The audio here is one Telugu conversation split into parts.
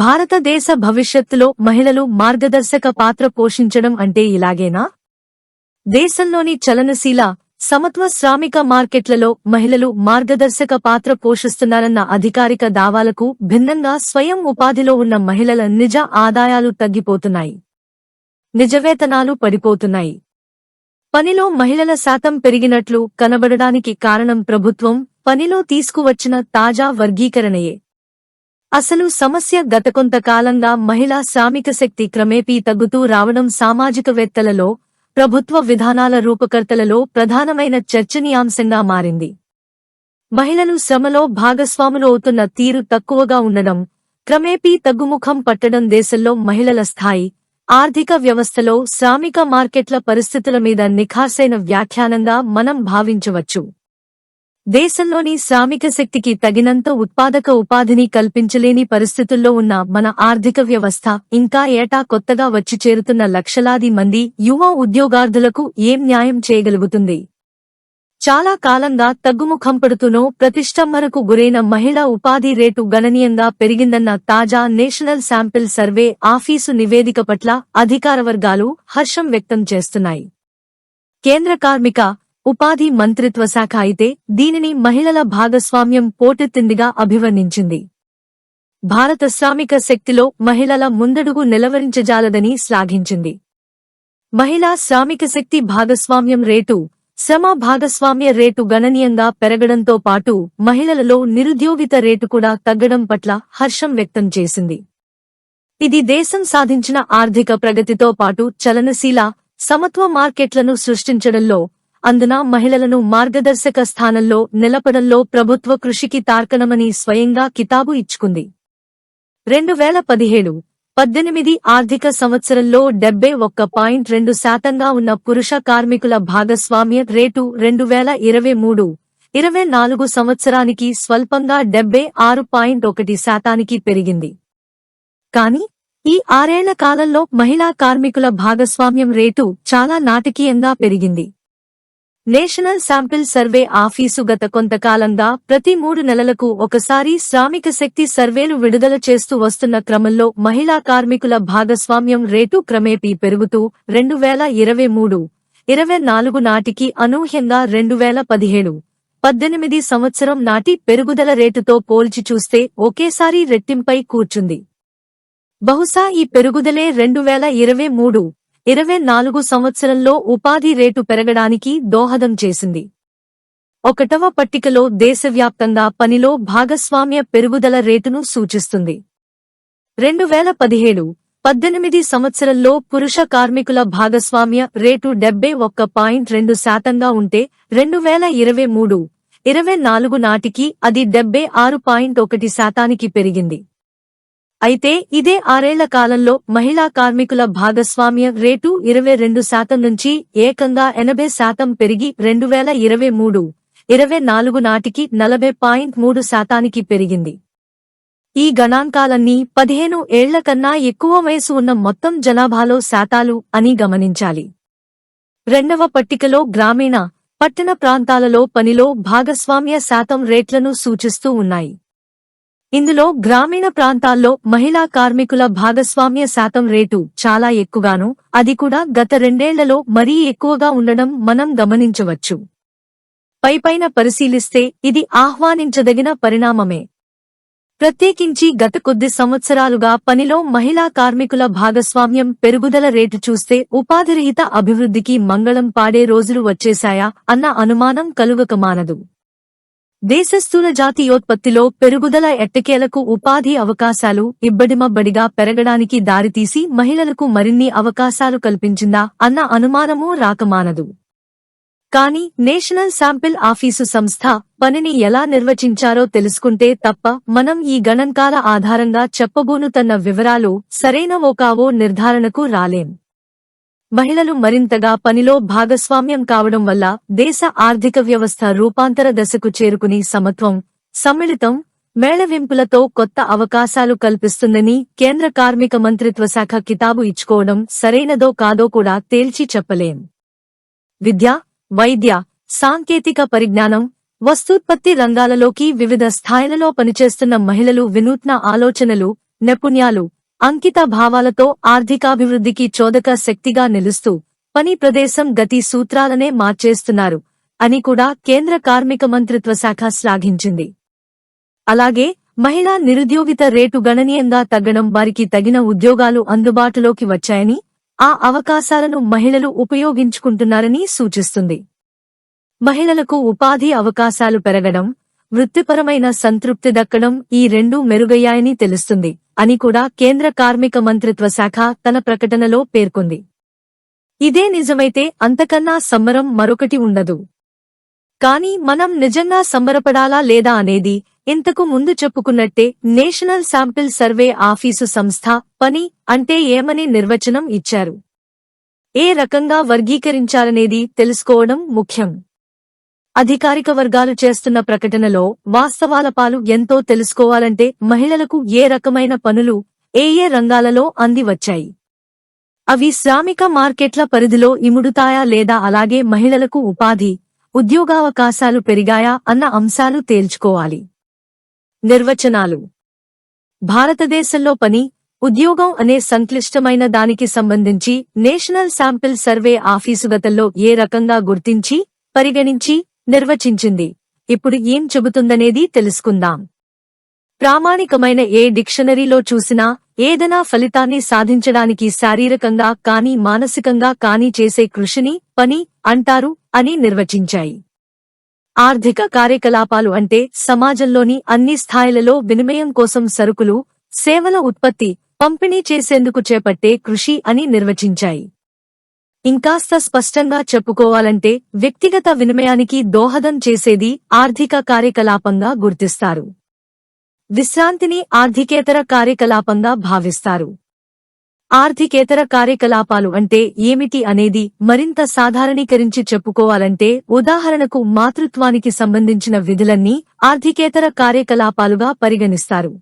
భారతదేశ భవిష్యత్తులో మహిళలు మార్గదర్శక పాత్ర పోషించడం అంటే ఇలాగేనా? దేశంలోని చలనశీల సమత్వ శ్రామిక మార్కెట్లలో మహిళలు మార్గదర్శక పాత్ర పోషిస్తున్నారన్న అధికారిక దావాలకు భిన్నంగా స్వయం ఉపాధిలో ఉన్న మహిళల నిజ ఆదాయాలు తగ్గిపోతున్నాయి. నిజవేతనాలు పడిపోతున్నాయి. పనిలో మహిళల శాతం పెరిగినట్లు కనబడడానికి కారణం ప్రభుత్వం పనిలో తీసుకువచ్చిన తాజా వర్గీకరణయే. అసలు సమస్య గత కొంతకాలంగా మహిళా శ్రామిక శక్తి క్రమేపీ తగ్గుతూ రావడం సామాజికవేత్తలలో ప్రభుత్వ విధానాల రూపకర్తలలో ప్రధానమైన చర్చనీయాంశంగా మారింది. మహిళలు శ్రమలో భాగస్వాములు అవుతున్న తీరు తక్కువగా ఉండడం క్రమేపీ తగ్గుముఖం పట్టడం దేశంలో మహిళల స్థాయి ఆర్థిక వ్యవస్థలో శ్రామిక మార్కెట్ల పరిస్థితుల మీద నిఖార్సైన వ్యాఖ్యానంగా మనం భావించవచ్చు. దేశంలోని శ్రామిక శక్తికి తగినంత ఉత్పాదక ఉపాధిని కల్పించలేని పరిస్థితుల్లో ఉన్న మన ఆర్థిక వ్యవస్థ ఇంకా ఏటా కొత్తగా వచ్చి చేరుతున్న లక్షలాది మంది యువ ఉద్యోగార్థులకు ఏం న్యాయం చేయగలుగుతుంది? చాలా కాలంగా తగ్గుముఖం పడుతూనో ప్రతిష్టంభనకు గురైన మహిళా ఉపాధి రేటు గణనీయంగా పెరిగిందన్న తాజా నేషనల్ శాంపిల్ సర్వే ఆఫీసు నివేదిక పట్ల అధికార వర్గాలు హర్షం వ్యక్తం చేస్తున్నాయి. కేంద్ర కార్మిక ఉపాధి మంత్రిత్వ శాఖ అయితే దీనిని మహిళల భాగస్వామ్యం పోటెత్తిందిగా అభివర్ణించింది. భారత శ్రామిక శక్తిలో మహిళల ముందడుగు నిలవరించజాలదని శ్లాఘించింది. మహిళా శ్రామిక శక్తి భాగస్వామ్యం రేటు శ్రమ భాగస్వామ్య రేటు గణనీయంగా పెరగడంతో పాటు మహిళలలో నిరుద్యోగిత రేటు కూడా తగ్గడం పట్ల హర్షం వ్యక్తం చేసింది. ఇది దేశం సాధించిన ఆర్థిక ప్రగతితో పాటు చలనశీల సమత్వ మార్కెట్లను సృష్టించడంలో అందున మహిళలను మార్గదర్శక స్థానంలో నిలపడంలో ప్రభుత్వ కృషికి తార్కణమని స్వయంగా కితాబు ఇచ్చుకుంది. రెండు వేల పదిహేడు పద్దెనిమిది ఆర్థిక సంవత్సరంలో డెబ్బై ఒక్క పాయింట్ రెండు శాతంగా ఉన్న పురుష కార్మికుల భాగస్వామ్య రేటు రెండు వేల ఇరవై మూడు ఇరవై నాలుగు సంవత్సరానికి స్వల్పంగా డెబ్బై ఆరు పాయింట్ ఒకటి శాతానికి పెరిగింది. కాని ఈ ఆరేళ్ళ కాలంలో మహిళా కార్మికుల భాగస్వామ్యం రేటు చాలా నాటకీయంగా పెరిగింది. నేషనల్ శాంపిల్ సర్వే ఆఫీసు గత కొంతకాలంగా ప్రతి మూడు నెలలకు ఒకసారి శ్రామిక శక్తి సర్వేలు విడుదల చేస్తూ వస్తున్న క్రమంలో మహిళా కార్మికుల భాగస్వామ్యం రేటు క్రమేపీ పెరుగుతూ రెండు వేల ఇరవై మూడు ఇరవై నాలుగు నాటికి అనూహ్యంగా రెండు వేల పదిహేడు పద్దెనిమిది సంవత్సరం నాటి పెరుగుదల రేటుతో పోల్చి చూస్తే ఒకేసారి రెట్టింపై కూర్చుంది. బహుశా ఈ పెరుగుదలే రెండు వేల ఇరవై మూడు ఇరవై నాలుగు సంవత్సరంలో ఉపాధి రేటు పెరగడానికి దోహదం చేసింది. ఒకటవ పట్టికలో దేశవ్యాప్తంగా పనిలో భాగస్వామ్య పెరుగుదల రేటును సూచిస్తుంది. రెండు వేల పదిహేడు పద్దెనిమిది సంవత్సరంలో పురుష కార్మికుల భాగస్వామ్య రేటు డెబ్బై ఒక్క పాయింట్ రెండు శాతంగా ఉంటే రెండు వేల ఇరవై మూడు ఇరవై నాలుగు నాటికి అది డెబ్బై ఆరు పాయింట్ ఒకటి శాతానికి పెరిగింది. అయితే ఇదే ఆరేళ్ళ కాలంలో మహిళా కార్మికుల భాగస్వామ్య రేటు ఇరవై రెండు శాతం నుంచి ఏకంగా ఎనభై శాతం పెరిగి రెండు వేల ఇరవై మూడు ఇరవై నాలుగు నాటికి నలభై పాయింట్ మూడు శాతానికి పెరిగింది. ఈ గణాంకాలన్నీ పదిహేను ఏళ్ళ కన్నా ఎక్కువ వయసు ఉన్న మొత్తం జనాభాలో శాతాలు అని గమనించాలి. రెండవ పట్టికలో గ్రామీణ పట్టణ ప్రాంతాలలో పనిలో భాగస్వామ్య శాతం రేట్లను సూచిస్తూ ఉన్నాయి. ఇందులో గ్రామీణ ప్రాంతాల్లో మహిళా కార్మికుల భాగస్వామ్య శాతం రేటు చాలా ఎక్కువగాను అది కూడా గత రెండేళ్ళలో మరీ ఎక్కువగా ఉండడం మనం గమనించవచ్చు. పైపైన పరిశీలిస్తే ఇది ఆహ్వానించదగిన పరిణామమే. ప్రత్యేకించి గత కొద్ది సంవత్సరాలుగా పనిలో మహిళా కార్మికుల భాగస్వామ్యం పెరుగుదల రేటు చూస్తే ఉపాధిరహిత అభివృద్ధికి మంగళం పాడే రోజులు వచ్చేశాయా అన్న అనుమానం కలుగక దేశస్థుల జాతీయోత్పత్తిలో పెరుగుదల ఎట్టకేలకు ఉపాధి అవకాశాలు ఇబ్బడిమబ్బడిగా పెరగడానికి దారితీసి మహిళలకు మరిన్ని అవకాశాలు కల్పించిందా అన్న అనుమానమూ రాకమానదు. కాని నేషనల్ శాంపిల్ ఆఫీసు సంస్థ పనిని ఎలా నిర్వచించారో తెలుసుకుంటే తప్ప మనం ఈ గణాంకాల ఆధారంగా చెప్పబోనుతన్న వివరాలు సరైన ఓకావో నిర్ధారణకు రాలేం. మహిళలు మరింతగా పనిలో భాగస్వామ్యం కావడం వల్ల దేశ ఆర్థిక వ్యవస్థ రూపాంతర దశకు చేరుకుని సమత్వం సమ్మిళితం మేళవింపులతో కొత్త అవకాశాలు కల్పిస్తుందని కేంద్ర కార్మిక మంత్రిత్వ శాఖ కితాబు ఇచ్చుకోవడం సరైనదో కాదో కూడా తేల్చి చెప్పలేం. విద్య వైద్య సాంకేతిక పరిజ్ఞానం వస్తూత్పత్తి రంగాలలోకి వివిధ స్థాయిలలో పనిచేస్తున్న మహిళలు వినూత్న ఆలోచనలు నైపుణ్యాలు అంకిత భావాలతో ఆర్థికాభివృద్ధికి చోదక శక్తిగా నిలుస్తూ పని ప్రదేశం గతి సూత్రాలనే మార్చేస్తున్నారు అని కూడా కేంద్ర కార్మిక మంత్రిత్వ శాఖ శ్లాఘించింది. అలాగే మహిళా నిరుద్యోగిత రేటు గణనీయంగా తగ్గడం వారికి తగిన ఉద్యోగాలు అందుబాటులోకి వచ్చాయని ఆ అవకాశాలను మహిళలు ఉపయోగించుకుంటున్నారని సూచిస్తుంది. మహిళలకు ఉపాధి అవకాశాలు పెరగడం వృత్తిపరమైన సంతృప్తి దక్కడం ఈ రెండూ మెరుగయ్యాయని తెలుస్తుంది. అని కూడా కేంద్ర కార్మిక మంత్రిత్వ శాఖ తన ప్రకటనలో పేర్కొంది. ఇదే నిజమైతే అంతకన్నా సంబరం మరొకటి ఉండదు. కానీ మనం నిజంగా సంబరపడాలా లేదా అనేది ఇంతకు ముందు చెప్పుకున్నట్టే నేషనల్ శాంపిల్ సర్వే ఆఫీసు సంస్థ పని అంటే ఏమని నిర్వచనం ఇచ్చారు. ఏ రకంగా వర్గీకరించాలనేది తెలుసుకోవడం ముఖ్యం. అధికారిక వర్గాలు చేస్తున్న ప్రకటనలో వాస్తవాల పాలు ఎంతో తెలుసుకోవాలంటే మహిళలకు ఏ రకమైన పనులు ఏ ఏ రంగాలలో అంది వచ్చాయి? అవి శ్రామిక మార్కెట్ల పరిధిలో ఇముడుతాయా లేదా అలాగే మహిళలకు ఉపాధి ఉద్యోగావకాశాలు పెరిగాయా అన్న అంశాలు తేల్చుకోవాలి. నిర్వచనాలు. భారతదేశంలో పని ఉద్యోగం అనే సంక్లిష్టమైన దానికి సంబంధించి నేషనల్ శాంపిల్ సర్వే ఆఫీసు గతంలో ఏ రకంగా గుర్తించి పరిగణించి నిర్వచించింది. ఇప్పుడు ఏం చెబుతుందనేది తెలుసుకుందాం. ప్రామాణికమైన ఏ డిక్షనరీలో చూసినా ఏదైనా ఫలితాన్ని సాధించడానికి శారీరకంగా కానీ మానసికంగా కానీ చేసే కృషిని పని అంటారు అని నిర్వచించాయి. ఆర్థిక కార్యకలాపాలు అంటే సమాజంలోని అన్ని స్థాయిలలో వినిమయం కోసం సరుకులు సేవల ఉత్పత్తి పంపిణీ చేసేందుకు చేపట్టే కృషి అని నిర్వచించాయి. ఇంకాస్త స్పష్టంగా చెప్పుకోవాలంటే వ్యక్తిగత వినిమయానికి దోహదం చేసేది ఆర్థిక కార్యకలాపంగా గుర్తిస్తారు. విశ్రాంతిని ఆర్థికేతర కార్యకలాపంగా భావిస్తారు. ఆర్థికేతర కార్యకలాపాలు అంటే ఏమిటి అనేది మరింత సాధారణీకరించి చెప్పుకోవాలంటే ఉదాహరణకు మాతృత్వానికి సంబంధించిన విధులన్నీ ఆర్థికేతర కార్యకలాపాలుగా పరిగణిస్తారు.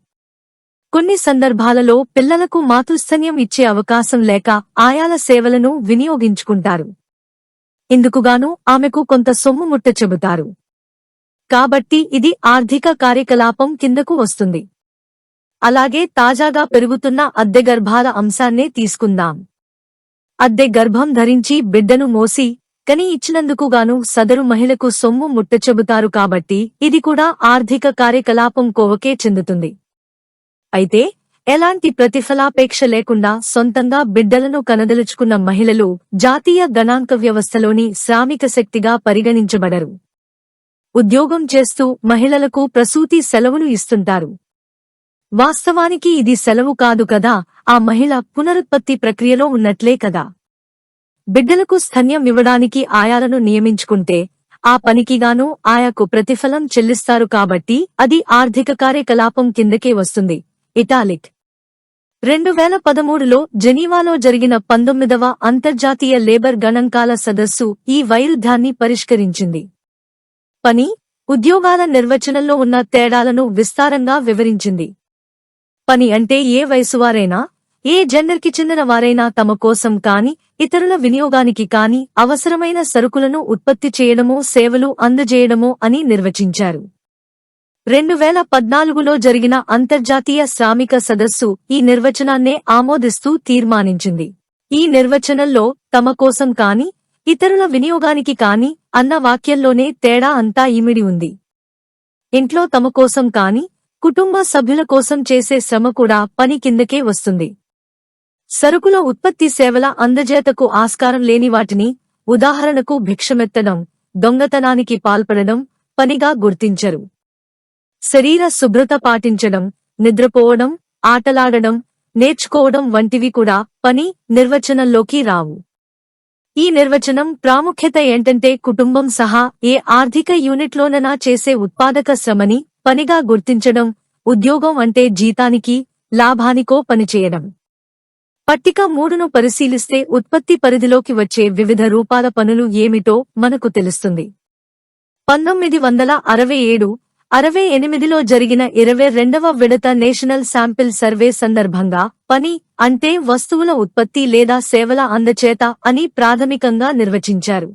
కొన్ని సందర్భాలలో పిల్లలకు మాతృస్థన్యం ఇచ్చే అవకాశం లేక ఆయాల సేవలను వినియోగించుకుంటారు. ఇందుకుగాను ఆమెకు కొంత సొమ్ము ముట్ట చెబుతారు. కాబట్టి ఇది ఆర్థిక కార్యకలాపం కిందకు వస్తుంది. అలాగే తాజాగా పెరుగుతున్న అద్దె గర్భాల అంశాన్నే తీసుకుందాం. అద్దె గర్భం ధరించి బిడ్డను మోసి కని ఇచ్చినందుకుగాను సదరు మహిళకు సొమ్ము ముట్ట చెబుతారు కాబట్టి ఇది కూడా ఆర్థిక కార్యకలాపం కోవకే చెందుతుంది. అయితే ఎలాంటి ప్రతిఫలాపేక్ష లేకుండా సొంతంగా బిడ్డలను కనదలుచుకున్న మహిళలు జాతీయ గణాంక వ్యవస్థలోని శ్రామిక శక్తిగా పరిగణించబడరు. ఉద్యోగం చేస్తూ మహిళలకు ప్రసూతి సెలవులు ఇస్తుంటారు. వాస్తవానికి ఇది సెలవు కాదు కదా ఆ మహిళ పునరుత్పత్తి ప్రక్రియలో ఉన్నట్లే కదా. బిడ్డలకు స్థన్యం ఇవ్వడానికి ఆయాలను నియమించుకుంటే ఆ పనికిగాను ఆయాకు ప్రతిఫలం చెల్లిస్తారు కాబట్టి అది ఆర్థిక కార్యకలాపం కిందకే వస్తుంది. ఇటాలిక్. రెండు వేల పదమూడులో జెనీవాలో జరిగిన పంతొమ్మిదవ అంతర్జాతీయ లేబర్ గణాంకాల సదస్సు ఈ వైరుధ్యాన్ని పరిష్కరించింది. పని ఉద్యోగాల నిర్వచనంలో ఉన్న తేడాలను విస్తారంగా వివరించింది. పని అంటే ఏ వయసువారైనా ఏ జెండర్కి చెందిన వారైనా తమ కోసం కాని ఇతరుల వినియోగానికి కాని అవసరమైన సరుకులను ఉత్పత్తి చేయడమో సేవలు అందజేయడమో అని నిర్వచించారు. రెండు వేల పద్నాలుగులో జరిగిన అంతర్జాతీయ శ్రామిక సదస్సు ఈ నిర్వచనాన్నే ఆమోదిస్తూ తీర్మానించింది. ఈ నిర్వచనంలో తమ కోసం కాని ఇతరుల వినియోగానికి కాని అన్న వాక్యంలోనే తేడా అంతా ఇమిడి ఉంది. ఇంట్లో తమ కోసం కాని కుటుంబ సభ్యుల కోసం చేసే శ్రమ కూడా పని కిందకే వస్తుంది. సరుకుల ఉత్పత్తి సేవల అందజేతకు ఆస్కారం లేని వాటిని ఉదాహరణకు భిక్షమెత్తడం దొంగతనానికి పాల్పడడం పనిగా గుర్తించరు. శరీర శుభ్రత పాటించడం నిద్రపోవడం ఆటలాడడం నేర్చుకోవడం వంటివి కూడా పని నిర్వచనంలోకి రావు. ఈ నిర్వచనం ప్రాముఖ్యత ఏంటంటే కుటుంబం సహా ఏ ఆర్థిక యూనిట్లోనైనా చేసే ఉత్పాదక శ్రమని పనిగా గుర్తించడం ఉద్యోగం అంటే జీతానికి లాభానికో పనిచేయడం. పట్టిక మూడును పరిశీలిస్తే ఉత్పత్తి పరిధిలోకి వచ్చే వివిధ రూపాల పనులు ఏమిటో మనకు తెలుస్తుంది. పంతొమ్మిది వందల అరవై ఏడు అరవై ఎనిమిదిలో జరిగిన ఇరవై రెండవ విడత నేషనల్ శాంపిల్ సర్వే సందర్భంగా పని అంటే వస్తువుల ఉత్పత్తి లేదా సేవల అందచేత అని ప్రాథమికంగా నిర్వచించారు.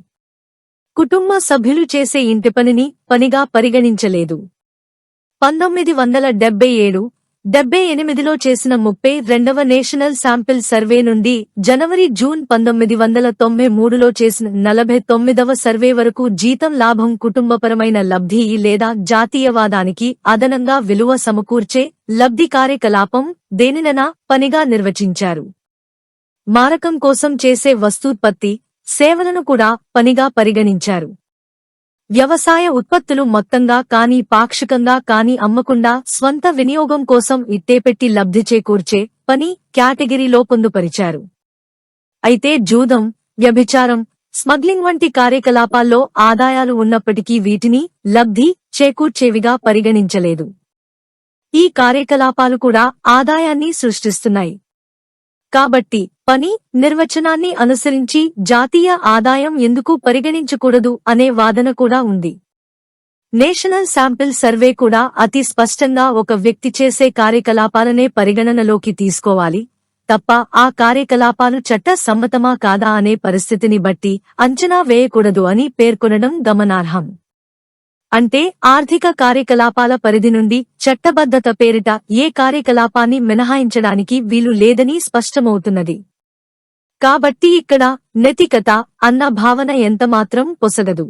కుటుంబ సభ్యులు చేసే ఇంటి పనిని పనిగా పరిగణించలేదు. పంతొమ్మిది వందల డెబ్బై ఏడు డెబ్బై ఎనిమిదిలో చేసిన ముప్పై రెండవ నేషనల్ శాంపిల్ సర్వే నుండి జనవరి జూన్ పంతొమ్మిది వందల తొంభై మూడులో చేసిన నలభై తొమ్మిదవ సర్వే వరకు జీతం లాభం కుటుంబపరమైన లబ్ధి లేదా జాతీయవాదానికి అదనంగా విలువ సమకూర్చే లబ్ధి కార్యకలాపం దేనినైనా పనిగా నిర్వచించారు. మారకం కోసం చేసే వస్తూత్పత్తి సేవలను కూడా పనిగా పరిగణించారు. వ్యవసాయ ఉత్పత్తులు మొత్తంగా కానీ పాక్షికంగా కానీ అమ్మకుండా స్వంత వినియోగం కోసం ఇట్టేపెట్టి లబ్ధి చేకూర్చే పని కేటగిరీలో పొందుపరిచారు. అయితే జూదం వ్యభిచారం స్మగ్లింగ్ వంటి కార్యకలాపాల్లో ఆదాయాలు ఉన్నప్పటికీ వీటిని లబ్ధి చేకూర్చేవిగా పరిగణించలేదు. ఈ కార్యకలాపాలు కూడా ఆదాయాన్ని సృష్టిస్తున్నాయి. కాబట్టి పని నిర్వచనాన్ని అనుసరించి జాతీయ ఆదాయం ఎందుకు పరిగణించకూడదు అనే వాదన కూడా ఉంది. నేషనల్ శాంపిల్ సర్వే కూడా అతి స్పష్టంగా ఒక వ్యక్తి చేసే కార్యకలాపాలనే పరిగణనలోకి తీసుకోవాలి. తప్ప ఆ కార్యకలాపాలు చట్ట సమ్మతమా కాదా అనే పరిస్థితిని బట్టి అంచనా వేయకూడదు అని పేర్కొనడం గమనార్హం. అంటే ఆర్థిక కార్యకలాపాల పరిధి నుండి చట్టబద్ధత పేరిట ఏ కార్యకలాపాన్ని మినహాయించడానికి వీలు లేదని స్పష్టమవుతున్నది. కాబట్టి ఇక్కడ నైతికత అన్న భావన ఎంతమాత్రం పొసగదు.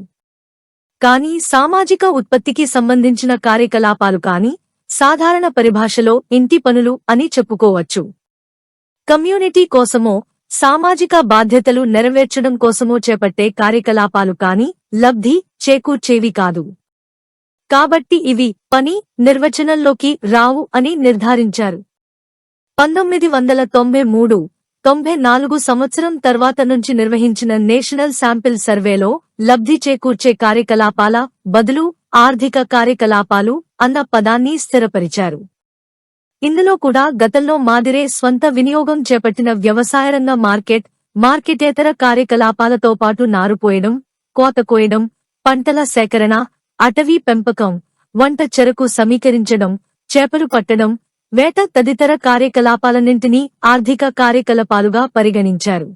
కాని సామాజిక ఉత్పత్తికి సంబంధించిన కార్యకలాపాలు కాని సాధారణ పరిభాషలో ఇంటి పనులు అని చెప్పుకోవచ్చు. కమ్యూనిటీ కోసమో సామాజిక బాధ్యతలు నెరవేర్చడం కోసమో చేపట్టే కార్యకలాపాలు కాని లబ్ధి చేకూర్చేవి కాదు. కాబట్టి ఇవి పని నిర్వచనంలోకి రావు అని నిర్ధారించారు. పంతొమ్మిది వందల తొంభై మూడు తొంభై నాలుగు సంవత్సరం తర్వాత నుంచి నిర్వహించిన నేషనల్ శాంపిల్ సర్వేలో లబ్ధి చేకూర్చే కార్యకలాపాల బదులు ఆర్థిక కార్యకలాపాలు అన్న పదాన్ని స్థిరపరిచారు. ఇందులో కూడా గతంలో మాదిరే స్వంత వినియోగం చేపట్టిన వ్యవసాయరంగ మార్కెట్ మార్కెటేతర కార్యకలాపాలతో పాటు నారుపోయడం కోత కోయడం పంటల సేకరణ అటవీ పెంపకం వంట చెరకు సమీకరించడం చేపలు పట్టడం వేట తదితర కార్యకలాపాలన్నింటినీ ఆర్థిక కార్యకలాపాలుగా పరిగణించారు.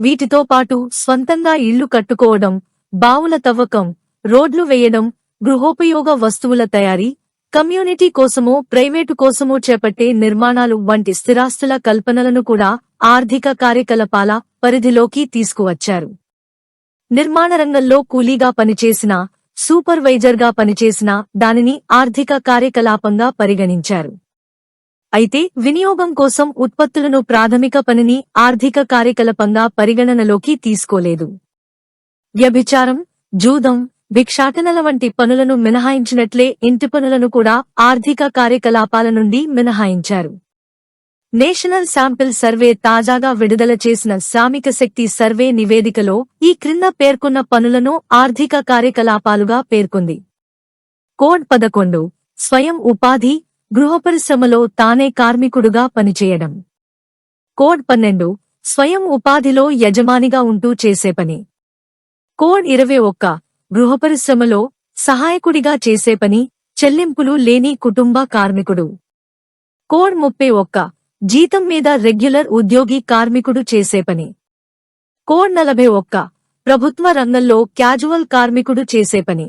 వీటితో పాటు స్వంతంగా ఇళ్ళు కట్టుకోవడం బావుల తవ్వకం రోడ్లు వేయడం గృహోపయోగ వస్తువుల తయారీ కమ్యూనిటీ కోసమో ప్రైవేటు కోసమో చేపట్టే నిర్మాణాలు వంటి స్థిరాస్తుల కల్పనలను కూడా ఆర్థిక కార్యకలాపాల పరిధిలోకి తీసుకువచ్చారు. నిర్మాణ రంగంలో కూలీగా పనిచేసిన సూపర్వైజర్గా పనిచేసిన దానిని ఆర్థిక కార్యకలాపంగా పరిగణించారు. అయితే వినియోగం కోసం ఉత్పత్తులను ప్రాథమిక పనిని ఆర్థిక కార్యకలాపంగా పరిగణనలోకి తీసుకోలేదు. వ్యభిచారం జూదం భిక్షాటనల వంటి పనులను మినహాయించినట్లే ఇంటి పనులను కూడా ఆర్థిక కార్యకలాపాల నుండి మినహాయించారు. నేషనల్ శాంపిల్ సర్వే తాజాగా విడుదల చేసిన శ్రామిక శక్తి సర్వే నివేదికలో ఈ క్రింద పేర్కొన్న పనులను ఆర్థిక కార్యకలాపాలుగా పేర్కొంది. కోడ్ పదకొండు. స్వయం ఉపాధి గృహపరిశ్రమలో తానే కార్మికుడుగా పనిచేయడం. కోడ్ పన్నెండు. స్వయం ఉపాధిలో యజమానిగా ఉంటూ చేసే పని. కోడ్ ఇరవై ఒక్క. గృహపరిశ్రమలో సహాయకుడిగా చేసే పని చెల్లింపులు లేని కుటుంబ కార్మికుడు. కోడ్ ముప్పై ఒక్క. జీతం మీద రెగ్యులర్ ఉద్యోగి కార్మికుడు చేసే పని. కోడ్ నలభై ఒక్క. ప్రభుత్వ రంగంలో క్యాజువల్ కార్మికుడు చేసే పని.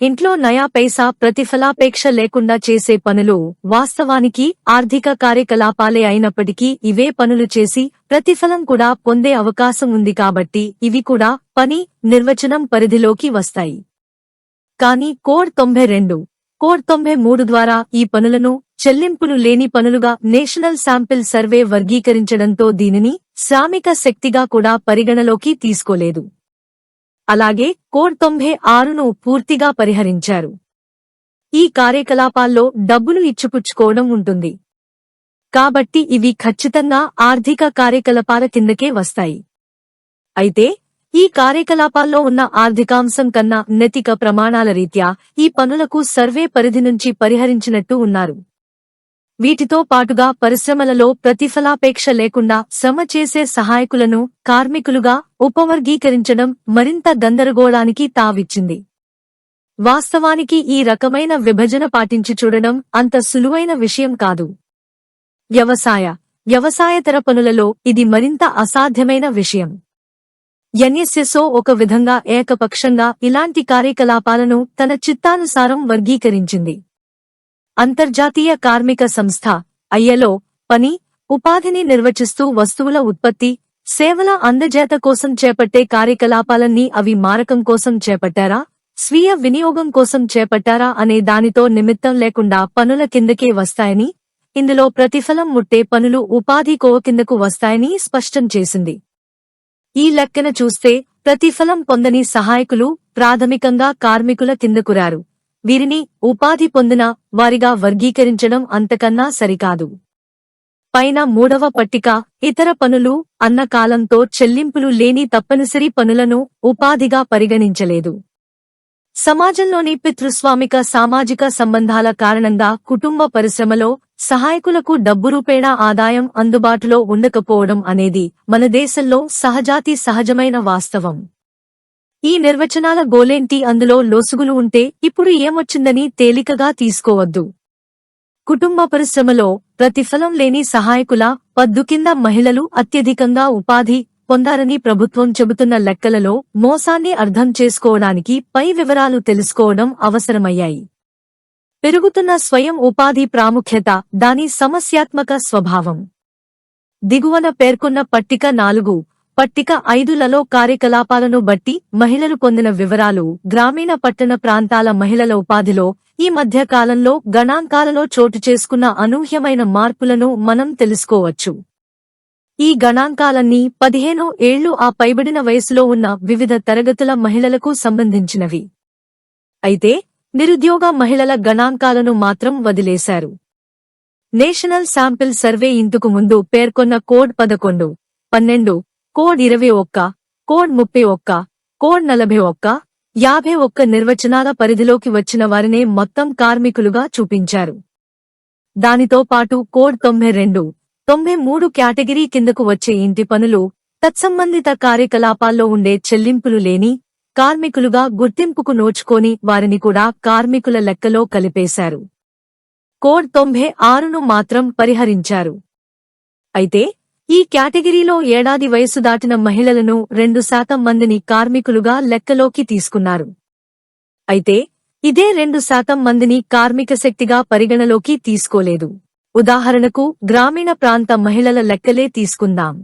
ఇంట్లో నయా పైసా ప్రతిఫలాపేక్ష లేకుండా చేసే పనులు వాస్తవానికి ఆర్థిక కార్యకలాపాలే అయినప్పటికీ ఇవే పనులు చేసి ప్రతిఫలం కూడా పొందే అవకాశం ఉంది కాబట్టి ఇవి కూడా పని నిర్వచనం పరిధిలోకి వస్తాయి. కానీ కోడ్ తొంభై రెండు. కోడ్ తొంభై మూడు ద్వారా ఈ పనులను చెల్లింపులు లేని పనులుగా నేషనల్ శాంపిల్ సర్వే వర్గీకరించడంతో దీనిని శ్రామిక శక్తిగా కూడా పరిగణలోకి తీసుకోలేదు. అలాగే కోడ్ తొంభై ఆరును పూర్తిగా పరిహరించారు. ఈ కార్యకలాపాల్లో డబ్బులు ఇచ్చిపుచ్చుకోవడం ఉంటుంది. కాబట్టి ఇవి ఖచ్చితంగా ఆర్థిక కార్యకలాపాల కిందకే వస్తాయి. అయితే ఈ కార్యకలాపాల్లో ఉన్న ఆర్థికాంశం కన్నా నైతిక ప్రమాణాల రీత్యా ఈ పనులకు సర్వే పరిధి నుంచి పరిహరించినట్టు ఉన్నారు. వీటితో పాటుగా పరిశ్రమలలో ప్రతిఫలాపేక్ష లేకుండా శ్రమ చేసే సహాయకులను కార్మికులుగా ఉపవర్గీకరించడం మరింత గందరగోళానికి తావిచ్చింది. వాస్తవానికి ఈ రకమైన విభజన పాటించి చూడడం అంత సులువైన విషయం కాదు. వ్యవసాయ వ్యవసాయతర పనులలో ఇది మరింత అసాధ్యమైన విషయం. ఎన్ఎస్ఎస్ఓ ఒక విధంగా ఏకపక్షంగా ఇలాంటి కార్యకలాపాలను తన చిత్తానుసారం వర్గీకరించింది. అంతర్జాతీయ కార్మిక సంస్థ ఐఎలో పని ఉపాధిని నిర్వచిస్తూ వస్తువుల ఉత్పత్తి సేవల అందజేత కోసం చేపట్టే కార్యకలాపాలన్నీ అవి మారకం కోసం చేపట్టారా స్వీయ వినియోగం కోసం చేపట్టారా అనే దానితో నిమిత్తం లేకుండా పనుల కిందకే వస్తాయని ఇందులో ప్రతిఫలం ముట్టే పనులు ఉపాధి కోవ కిందకు వస్తాయని స్పష్టం చేసింది. ఈ లెక్కన చూస్తే ప్రతిఫలం పొందని సహాయకులు ప్రాథమికంగా కార్మికుల కిందకురారు వీరిని ఉపాధి పొందిన వారిగా వర్గీకరించడం అంతకన్నా సరికాదు. పైన మూడవ పట్టిక ఇతర పనులు అన్న కాలంతో చెల్లింపులు లేని తప్పనిసరి పనులను ఉపాధిగా పరిగణించలేదు. సమాజంలోని పితృస్వామిక సామాజిక సంబంధాల కారణంగా కుటుంబ పరిశ్రమలో సహాయకులకు డబ్బు రూపేణా ఆదాయం అందుబాటులో ఉండకపోవడం అనేది మన దేశంలో సహజాతి సహజమైన వాస్తవం. ఈ నిర్వచనాల గోలేంటి అందులో లోసుగులు ఉంటే ఇప్పుడు ఏమొచ్చిందని తేలికగా తీసుకోవద్దు. కుటుంబ పరిశ్రమలో ప్రతిఫలం లేని సహాయకుల పద్దు కింద మహిళలు అత్యధికంగా ఉపాధి పొందారని ప్రభుత్వం చెబుతున్న లెక్కలలో మోసాన్ని అర్థం చేసుకోవడానికి పై వివరాలు తెలుసుకోవడం అవసరమయ్యాయి. పెరుగుతున్న స్వయం ఉపాధి ప్రాముఖ్యత దాని సమస్యాత్మక స్వభావం. దిగువన పేర్కొన్న పట్టిక నాలుగు పట్టిక ఐదులలో కార్యకలాపాలను బట్టి మహిళలు పొందిన వివరాలు గ్రామీణ పట్టణ ప్రాంతాల మహిళల ఉపాధిలో ఈ మధ్య కాలంలో గణాంకాలలో చోటు చేసుకున్న అనూహ్యమైన మార్పులను మనం తెలుసుకోవచ్చు. ఈ గణాంకాలన్నీ పదిహేను ఏళ్ళు ఆ పైబడిన వయసులో ఉన్న వివిధ తరగతుల మహిళలకు సంబంధించినవి. అయితే నిరుద్యోగ మహిళల గణాంకాలను మాత్రం వదిలేశారు. నేషనల్ శాంపిల్ సర్వే ఇందుకు ముందు పేర్కొన్న కోడ్ పదకొండు పన్నెండు కోడ్ ఇరవై ఒక్క కోడ్ ముప్పై ఒక్క కోడ్ నలభై ఒక్క యాభై ఒక్క నిర్వచనాల పరిధిలోకి వచ్చిన వారినే మొత్తం కార్మికులుగా చూపించారు. దానితో పాటు కోడ్ తొంభై రెండు తొంభై మూడు కేటగిరీ కిందకు వచ్చే ఇంటి పనులు తత్సంబంధిత కార్యకలాపాల్లో ఉండే చెల్లింపులు లేని కార్మికులుగా గుర్తింపుకు నోచుకొని వారిని కూడా కార్మికుల లెక్కలో కలిపేశారు. కోడ్ తొంభై ఆరును మాత్రం పరిహరించారు. అయితే ఈ కేటగిరీలో ఏడాది వయసు దాటిన మహిళలను రెండు శాతం మందిని కార్మికులుగా లెక్కలోకి తీసుకున్నారు. అయితే ఇదే రెండు శాతం మందిని కార్మిక శక్తిగా పరిగణలోకి తీసుకోలేదు. ఉదాహరణకు గ్రామీణ ప్రాంత మహిళల లెక్కలే తీసుకుందాం.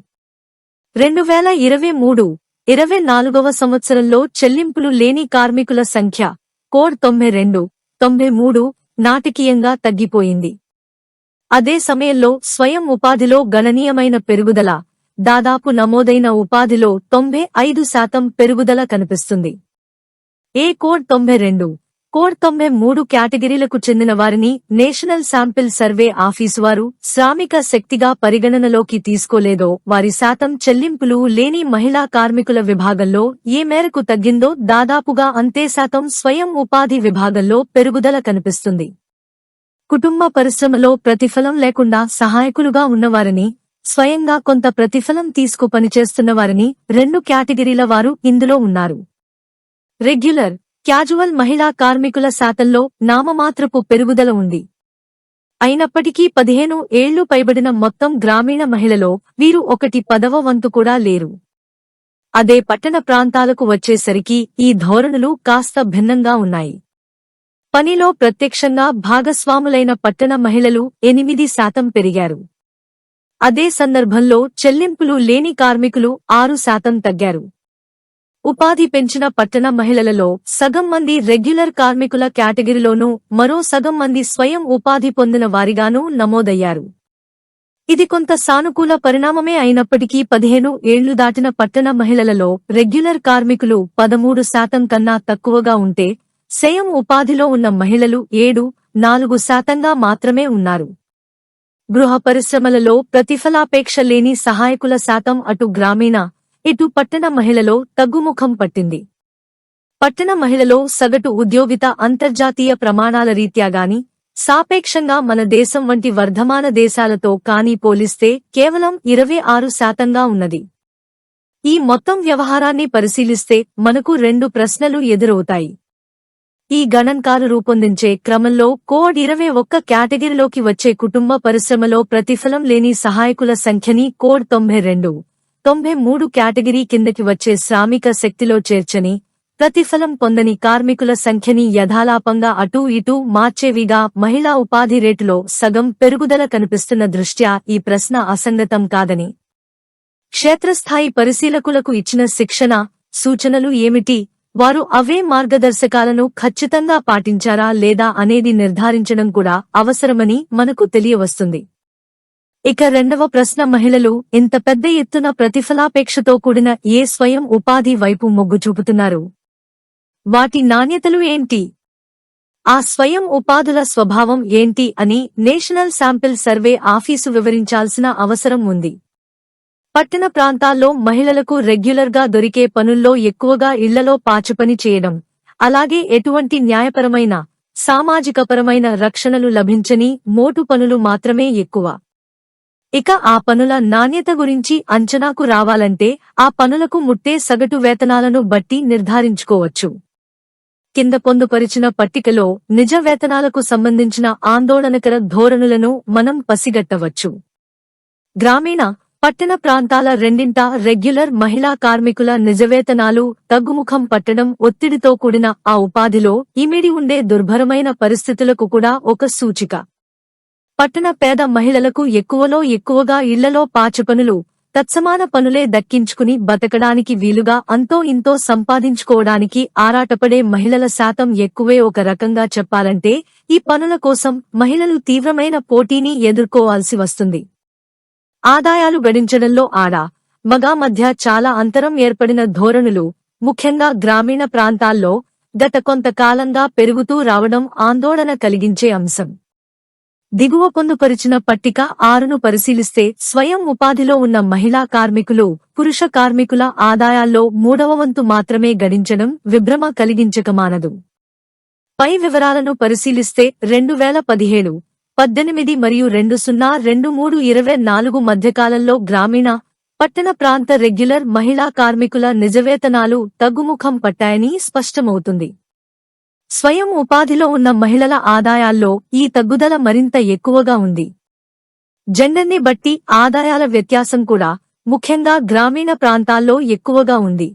రెండు వేల ఇరవై మూడు ఇరవై నాలుగవ సంవత్సరంలో చెల్లింపులు లేని కార్మికుల సంఖ్య కోడ్ తొంభై రెండు తొంభై మూడు నాటకీయంగా తగ్గిపోయింది. అదే సమయంలో స్వయం ఉపాధిలో గణనీయమైన పెరుగుదల దాదాపు నమోదైన ఉపాధిలో తొంభై ఐదు శాతం పెరుగుదల కనిపిస్తుంది. ఏ కోడ్ తొంభై రెండు కోడ్ తొంభై మూడు కేటగిరీలకు చెందిన వారిని నేషనల్ శాంపిల్ సర్వే ఆఫీసు వారు శ్రామిక శక్తిగా పరిగణనలోకి తీసుకోలేదో వారి శాతం చెల్లింపులు లేని మహిళా కార్మికుల విభాగంలో ఏ మేరకు తగ్గిందో దాదాపుగా అంతే శాతం స్వయం ఉపాధి విభాగంలో పెరుగుదల కనిపిస్తుంది. కుటుంబ పరిశ్రమలో ప్రతిఫలం లేకుండా సహాయకులుగా ఉన్నవారిని స్వయంగా కొంత ప్రతిఫలం తీసుకు పనిచేస్తున్న వారిని రెండు కేటగిరీల వారు ఇందులో ఉన్నారు. రెగ్యులర్ క్యాజువల్ మహిళా కార్మికుల శాతంలో నామమాత్రపు పెరుగుదల ఉంది. అయినప్పటికీ పదిహేను ఏళ్ళు పైబడిన మొత్తం గ్రామీణ మహిళలో వీరు ఒకటి పదవ వంతు కూడా లేరు. అదే పట్టణ ప్రాంతాలకు వచ్చేసరికి ఈ ధోరణులు కాస్త భిన్నంగా ఉన్నాయి. పనిలో ప్రత్యక్షంగా భాగస్వాములైన పట్టణ మహిళలు ఎనిమిది శాతం పెరిగారు. అదే సందర్భంలో చెల్లింపులు లేని కార్మికులు ఆరు శాతం తగ్గారు. ఉపాధి పెంచిన పట్టణ మహిళలలో సగం మంది రెగ్యులర్ కార్మికుల కేటగిరీలోనూ మరో సగం మంది స్వయం ఉపాధి పొందిన వారిగానూ నమోదయ్యారు. ఇది కొంత సానుకూల పరిణామమే అయినప్పటికీ పదిహేను ఏళ్ళు దాటిన పట్టణ మహిళలలో రెగ్యులర్ కార్మికులు పదమూడు శాతం కన్నా తక్కువగా ఉంటే స్వయం ఉపాధిలో ఉన్న మహిళలు ఏడు నాలుగు శాతంగా మాత్రమే ఉన్నారు. గృహ పరిశ్రమలలో ప్రతిఫలాపేక్ష లేని సహాయకుల శాతం అటు గ్రామీణ ఇటు పట్టణ మహిళలో తగ్గుముఖం పట్టింది. పట్టణ మహిళలో సగటు ఉద్యోగిత అంతర్జాతీయ ప్రమాణాల రీత్యా గాని సాపేక్షంగా మన దేశం వంటి వర్ధమాన దేశాలతో కానీ పోలిస్తే కేవలం ఇరవై ఆరు శాతంగా ఉన్నది. ఈ మొత్తం వ్యవహారాన్ని పరిశీలిస్తే మనకు రెండు ప్రశ్నలు ఎదురవుతాయి. ఈ గణాంకాలు రూపొందించే క్రమంలో కోడ్ ఇరవై ఒక్క కేటగిరీలోకి వచ్చే కుటుంబ పరిశ్రమలో ప్రతిఫలం లేని సహాయకుల సంఖ్యని కోడ్ తొంభై రెండు. తొంభై మూడు కేటగిరీ కిందకి వచ్చే శ్రామిక శక్తిలో చేర్చని ప్రతిఫలం పొందని కార్మికుల సంఖ్యని యథాలాపంగా అటూ ఇటూ మార్చేవిగా మహిళా ఉపాధి రేటులో సగం పెరుగుదల కనిపిస్తున్న దృష్ట్యా ఈ ప్రశ్న అసంగతం కాదని. క్షేత్రస్థాయి పరిశీలకులకు ఇచ్చిన శిక్షణ సూచనలు ఏమిటి? వారు అవే మార్గదర్శకాలను ఖచ్చితంగా పాటించారా లేదా అనేది నిర్ధారించడం కూడా అవసరమని మనకు తెలియవస్తుంది. ఇక రెండవ ప్రశ్న మహిళలు ఇంత పెద్ద ఎత్తున ప్రతిఫలాపేక్షతో కూడిన ఏ స్వయం ఉపాధి వైపు మొగ్గు చూపుతున్నారు? వాటి నాణ్యతలు ఏంటి? ఆ స్వయం ఉపాధుల స్వభావం ఏంటి అని నేషనల్ శాంపిల్ సర్వే ఆఫీసు వివరించాల్సిన అవసరం ఉంది. పట్టణ ప్రాంతాల్లో మహిళలకు రెగ్యులర్గా దొరికే పనుల్లో ఎక్కువగా ఇళ్ళలో పాచుపని చేయడం అలాగే ఎటువంటి న్యాయపరమైన సామాజికపరమైన రక్షణలు లభించని మోటు పనులు మాత్రమే ఎక్కువ. ఇక ఆ పనుల నాణ్యత గురించి అంచనాకు రావాలంటే ఆ పనులకు ముట్టే సగటు వేతనాలను బట్టి నిర్ధారించుకోవచ్చు. కింద పొందుపరిచిన పట్టికలో నిజ వేతనాలకు సంబంధించిన ఆందోళనకర ధోరణులను మనం పసిగట్టవచ్చు. గ్రామీణ పట్టణ ప్రాంతాల రెండింటా రెగ్యులర్ మహిళా కార్మికుల నిజవేతనాలు తగ్గుముఖం పట్టడం ఒత్తిడితో కూడిన ఆ ఉపాధిలో ఇమిడి ఉండే దుర్భరమైన పరిస్థితులకు కూడా ఒక సూచిక. పట్టణ పేద మహిళలకు ఎక్కువలో ఎక్కువగా ఇళ్ళలో పాచపనులు తత్సమాన పనులే దక్కించుకుని బతకడానికి వీలుగా అంతో ఇంతో సంపాదించుకోవడానికి ఆరాటపడే మహిళల శాతం ఎక్కువే ఒక రకంగా చెప్పాలంటే ఈ పనుల కోసం మహిళలు తీవ్రమైన పోటీని ఎదుర్కోవాల్సి వస్తుంది. ఆదాయాలు గడించడంలో ఆడ మగా మధ్య చాలా అంతరం ఏర్పడిన ధోరణులు ముఖ్యంగా గ్రామీణ ప్రాంతాల్లో గత కొంతకాలంగా పెరుగుతూ రావడం ఆందోళన కలిగించే అంశం. దిగువ పొందుపరిచిన పట్టిక ఆరును పరిశీలిస్తే స్వయం ఉపాధిలో ఉన్న మహిళా కార్మికులు పురుష కార్మికుల ఆదాయాల్లో మూడవ వంతు మాత్రమే గడించడం విభ్రమ కలిగించకమానదు. పై వివరాలను పరిశీలిస్తే రెండు వేల పదిహేడు పద్దెనిమిది మరియు రెండు సున్నా రెండు మూడు ఇరవై నాలుగు మధ్యకాలంలో గ్రామీణ పట్టణ ప్రాంత రెగ్యులర్ మహిళా కార్మికుల నిజవేతనాలు తగ్గుముఖం పట్టాయని స్పష్టమవుతుంది. స్వయం ఉపాధిలో ఉన్న మహిళల ఆదాయాల్లో ఈ తగ్గుదల మరింత ఎక్కువగా ఉంది. జెండర్ని బట్టి ఆదాయాల వ్యత్యాసం కూడా ముఖ్యంగా గ్రామీణ ప్రాంతాల్లో ఎక్కువగా ఉంది.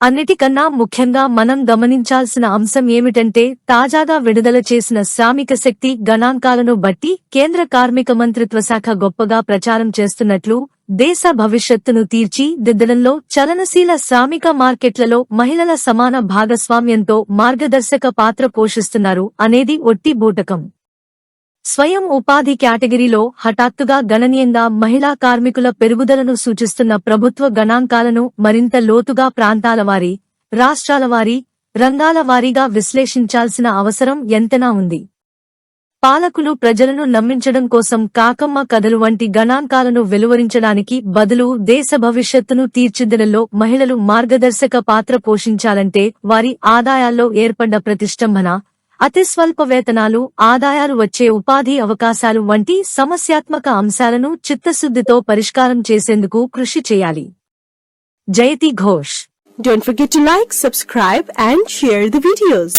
అన్నిటికన్నా ముఖ్యంగా మనం గమనించాల్సిన అంశం ఏమిటంటే తాజాగా విడుదల చేసిన శ్రామిక శక్తి గణాంకాలను బట్టి కేంద్ర కార్మిక మంత్రిత్వ శాఖ గొప్పగా ప్రచారం చేస్తున్నట్లు దేశ భవిష్యత్తును తీర్చి దిద్దడంలో చలనశీల శ్రామిక మార్కెట్లలో మహిళల సమాన భాగస్వామ్యంతో మార్గదర్శక పాత్ర పోషిస్తున్నారు అనేది ఒట్టి బూటకం. స్వయం ఉపాధి కేటగిరీలో హఠాత్తుగా గణనీయంగా మహిళా కార్మికుల పెరుగుదలను సూచిస్తున్న ప్రభుత్వ గణాంకాలను మరింత లోతుగా ప్రాంతాల వారి రాష్ట్రాల వారి రంగాల వారీగా విశ్లేషించాల్సిన అవసరం ఎంతనా ఉంది. పాలకులు ప్రజలను నమ్మించడం కోసం కాకమ్మ కథలు వంటి గణాంకాలను వెలువరించడానికి బదులు దేశ భవిష్యత్తును తీర్చిదిద్దంలో మహిళలు మార్గదర్శక పాత్ర పోషించాలంటే వారి ఆదాయాల్లో ఏర్పడ్డ ప్రతిష్టంభన అతి స్వల్ప వేతనాలు ఆదాయాలు వచ్చే ఉపాధి అవకాశాలు వంటి సమస్యాత్మక అంశాలను చిత్తశుద్ధితో పరిష్కారం చేసేందుకు కృషి చేయాలి Jayati Ghosh Don't forget to like, subscribe and share the videos.